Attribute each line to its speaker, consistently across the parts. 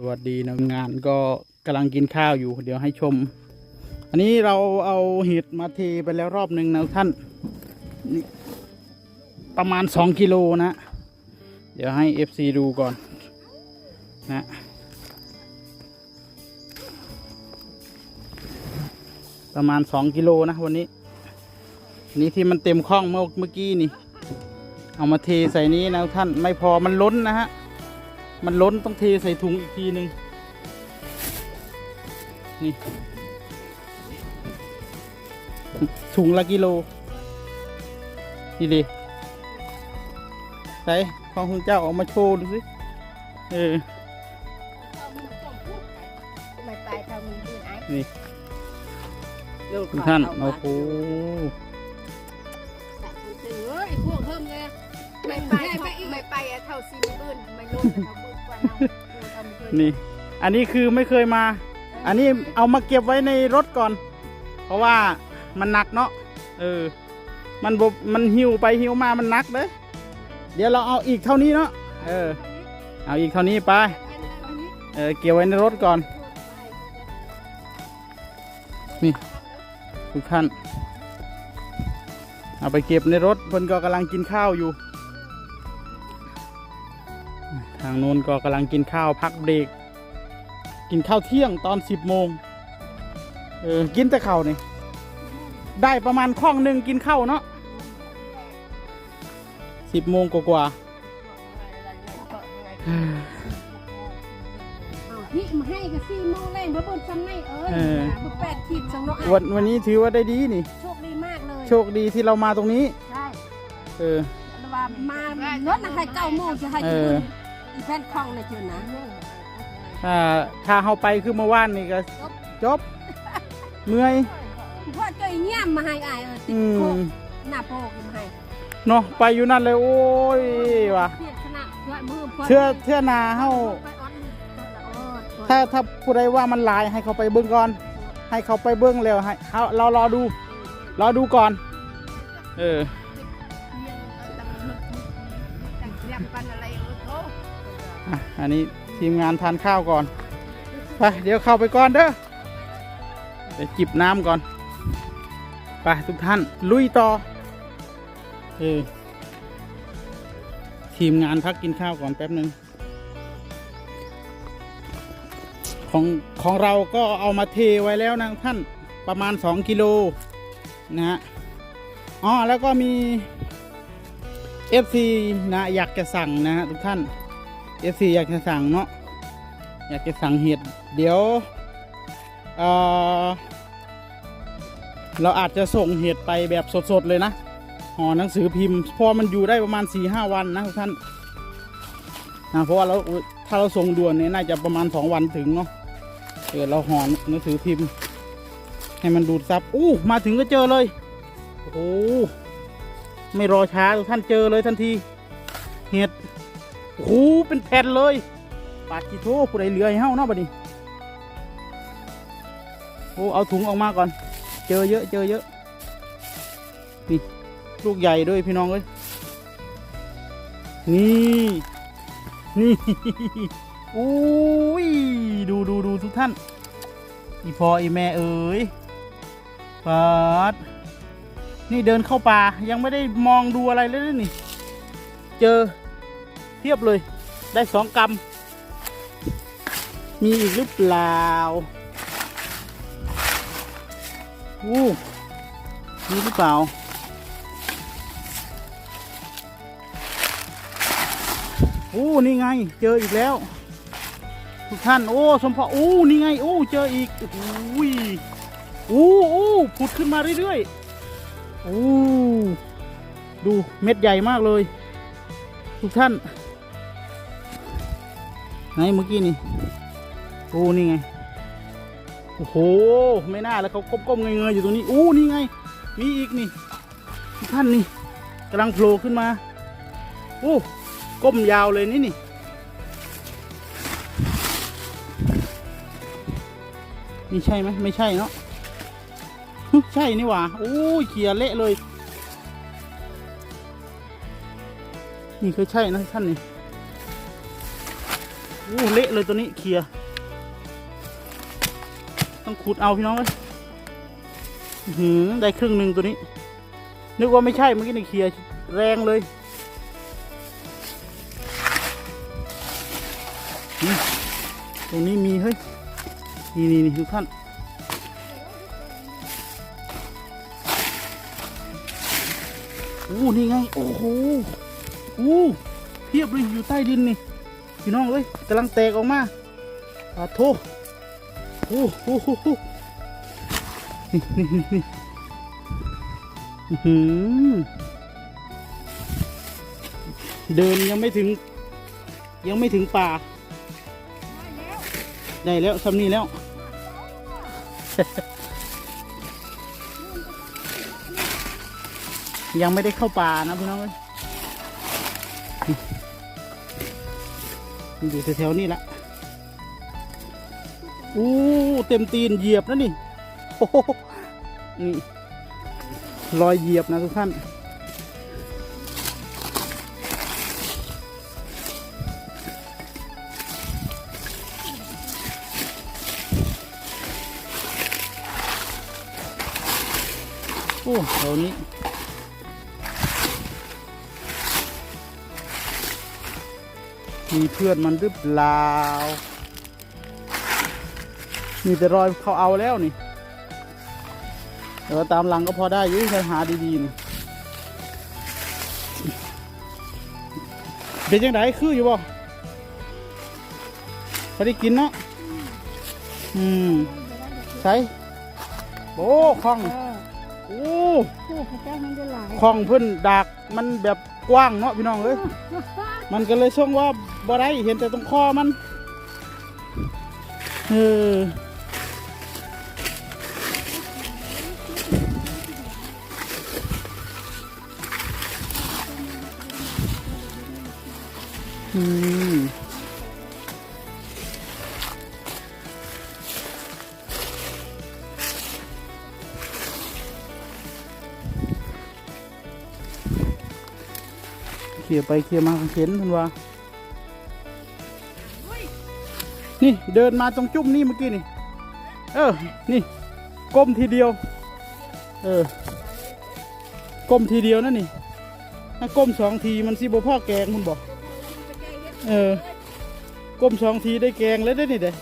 Speaker 1: สวัสดีนะงานก็กำลังกินข้าวอยู่ เดี๋ยวให้ชม อันนี้เราเอาเห็ดมาเทไปแล้วรอบหนึ่งนะท่านนี่ประมาณสองกิโลนะ เดี๋ยวให้ FC ดูก่อนนะประมาณสองกิโลนะวันนี้ นี่ที่มันเต็มข้องเมื่อเมื่อกี้นี่ เอามาเทใส่นี้นะท่านไม่พอมันล้นนะฮะ มันล้นต้องเทใส่ถุงอีกทีหนึ่งนี่ ถุงละกิโล นี่ดิใส่ของคุณเจ้าเอามาโชว์ดูสิ เออ
Speaker 2: ไม่ไปทำมีดินไอ้
Speaker 1: นี่
Speaker 2: ลูก
Speaker 1: คุณท่าน
Speaker 2: เข
Speaker 1: โอ้โห
Speaker 2: ตัดคุณซื้อเอ้ยพวกเพิ่มเลยไม่ไป ไม่ไม่ไปอะเท่าซีมปืนไม่รู้จะเท่าปืนกว่าเราดูทำปืน
Speaker 1: นี่ อันนี้คือไม่เคยมา อันนี้เอามาเก็บไว้ในรถก่อน เพราะว่ามันหนักเนาะเออ มันบบมันหิวไปหิวมามันหนักเลยเดี๋ยวเราเอาอีกเท่านี้เนาะเออ เอาอีกเท่านี้ไปเออเก็บไว้ในรถก่อน นี่ทุกท่านเอาไปเก็บในรถเพิ่นก็กำลังกินข้าวอยู่างโน้นก็กำลังกินข้าวพักเบรกกินข้าวเที่ยงตอนสิบโมงเออกินแต่ข้าวนี่ได้ประมาณข้องหนึ่งกินข้าวเนาะสิบโมงกว่าๆ
Speaker 2: นี่มาให้กับซีโมงแรงเพราะบนซ้ำในเอ้ย
Speaker 1: เออ
Speaker 2: บุแปดขีดสองน้อง
Speaker 1: วันวันนี้ถือว่าได้ดีนี่
Speaker 2: โชคดีมากเลย
Speaker 1: โชคดีที่เรามาตรงนี้
Speaker 2: ใช่
Speaker 1: เออ
Speaker 2: แล้วว่ามารถนะให้เก้าโมงจะให้
Speaker 1: เอ
Speaker 2: ที่
Speaker 1: อ
Speaker 2: บุญอีแฟนคลองนะเจอนะ
Speaker 1: ถ้าถ้าเฮาไปคือเมื่อวานนี่ก็จบ เมื่อย
Speaker 2: พ่อเจ้าอีเงี้ยมมาให้อายเออติ
Speaker 1: อื
Speaker 2: ดโคก
Speaker 1: ม
Speaker 2: หน้าโพกมาให้
Speaker 1: เนาะไปอยู่นั่นเลยโอ้ยว่ะ
Speaker 2: เพียรขนาดเพื่อนมือพื่น
Speaker 1: เทื่อเทื่อนาเฮา
Speaker 2: ไปออดมือเออ
Speaker 1: ถ้าถ้าผู้ใดว่ามันหลายให้เขาไปเบิ้งก่อน ให้เขาไปเบิ้งแล้วให้เขาเรารอดูรอดูก่อน เออ
Speaker 2: อั
Speaker 1: นนี้ทีมงานทานข้าวก่อน ไป เดี๋ยวเข้าไปก่อนเด้อไปจิบน้ำก่อน ไปทุกท่านลุยต่อเออทีมงานพักกินข้าวก่อนแป๊บหนึ่งของของเราก็เอามาเทไว้แล้วนะท่านประมาณ 2 กิโลนะฮะอ๋อแล้วก็มี FC นะอยากจะสั่งนะฮะทุกท่าน FC อยากจะสั่งเนาะอยากจะสั่งเห็ดเดี๋ยวเเราอาจจะส่งเห็ดไปแบบสดๆเลยนะห่อหนังสือพิมพ์พอมันอยู่ได้ประมาณ4ีหวันนะทุกท่านนะเพราะว่าเราถ้าเราส่งด่วนเนี่ยน่าจะประมาณ 2 วันถึงเนาะเออเราห่อหนังสือพิมพ์ ให้มันดูดซับอู้มาถึงก็เจอเลยโอ้ไม่รอช้าทุกท่านเจอเลยทันทีเห็ด โอ้โหเป็นแผ่นเลยปาดกี่โถผู้ใดเหลือให้เฮาเนาะบัดนี้โอ้เอาถุงออกมาก่อน เจอเยอะเจอเยอะนี่ลูกใหญ่ด้วยพี่น้องเอ้ยนี่นี่อุ้ยดูดูดูทุกท่าน อีพออีแม่เอ๋ยปาดนี่เดินเข้าป่ายังไม่ได้มองดูอะไรเลยนี่ เจอ เทียบเลย ได้สองกรัมมีอีกหรือเปล่าอู้มีหรือเปล่า อู้นี่ไง เจออีกแล้ว ทุกท่าน โอ้สมพออู้นี่ไง อู้เจออีกอู้ยอู้อู้ผุดขึ้นมาเรื่อยๆอู้ดูเม็ดใหญ่มากเลย ทุกท่าน ไหนเมื่อกี้นี่โอ้นี่ไงโอ้โหไม่น่าแล้วเขาก้มๆเงยๆอยู่ตรงนี้อู้นี่ไง มีอีกนี่ท่านนี่กำลังโผล่ขึ้นมาโอ้ก้มยาวเลยนี่นี่นี่ใช่ไหมไม่ใช่เนาะใช่นี่หว่าโอ้ยเขียเละเลย นี่คือใช่นะท่านนี่ โอ้เละเลยตัวนี้เคลียร์ต้องขุดเอาพี่น้องเลยหือได้ครึ่งหนึ่งตัวนี้ นึกว่าไม่ใช่เมื่อกี้ในเคลียร์แรงเลยตรงนี้มีเฮ้ย นี่นี่นี่ทุกท่านโอ้นี่ไง โอ้โหโอ้เพียบเลยอยู่ใต้ดินนี่ พี่น้องเอ้ยกำลังแตกออกมาอาโทโอ้โหโหโหนี่นี่นี่หือเดินยังไม่ถึง ยังไม่ถึงป่า ได้แล้วสำนี่แล้ว ยังไม่ได้เข้าป่านะพี่น้องเอ้ย มันอยู่แถวๆนี่ละอู้เต็มตีนเหยียบนะนี่โอ้โหนี่รอยเหยียบนะทุกท่านโอ้แถวนี้ มีเพื่อนมันหรือเปล่ามีแต่รอยเขาเอาแล้วนี่เออตามหลังก็พอได้อยุ่งใครหาดีๆนี่เป็นยังไงคืออยู่บ่พอได้กินเนาะอืมใส่โอ้คล่อง โอ้
Speaker 2: โอ้พระเจ้ามันจะหลาย
Speaker 1: คล่องเพิ่นดากมันแบบกว้างเนาะพี่น้องเอ้ยมันก็เลยช่วงว่าบ่ได้เห็นแต่ตรงคอมันเอออืม เขี่ยไปเขี่ยมาเห็นมันว่า นี่เดินมาตรงจุ่มนี่เมื่อกี้นี่ เออ นี่ ก้มทีเดียว เออ ก้มทีเดียวนั่นนี่ถ้าก้มสองทีมันสิบ่พ่อแกงคุณบอก เออ ก้มสองทีได้แกงแล้วได้นี่เด้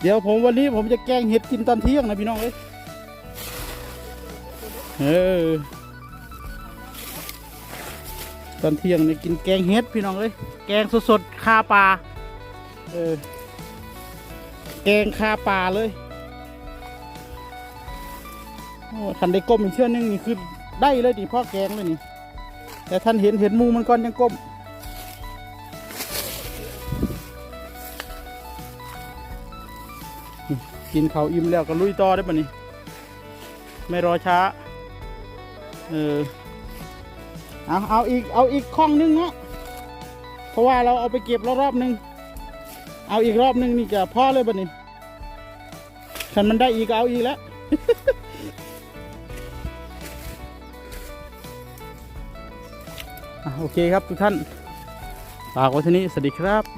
Speaker 1: เดี๋ยวผมวันนี้ผมจะแกงเห็ดกินตอนเที่ยงนะพี่น้องเอ้ยเออ ตอนเที่ยงนี่กินแกงเห็ดพี่น้องเอ้ยแกงสดๆคาปลาเออแกงคาปลาเลยโอ้คันได้ก้มอีกเชื่อนึงนี่คือได้เลยดิพ่อแกงเลยนี่แต่ท่านเห็นเห็นมูมันก่อนยังก้มกินเขาอิ่มแล้วก็ลุยต่อได้ป่ะนี่ไม่รอช้า เออ เอาเอาอีกเอาอีกข้องนึงเนาะเพราะว่าเราเอาไปเก็บแล้วรอบนึง เอาอีกรอบนึงนี่จะพอเลยบ่นี่ฉันมันได้อีกเอาอีกแล้วโอเคครับทุกท่านฝากไว้ที่นี้สวัสดีครับ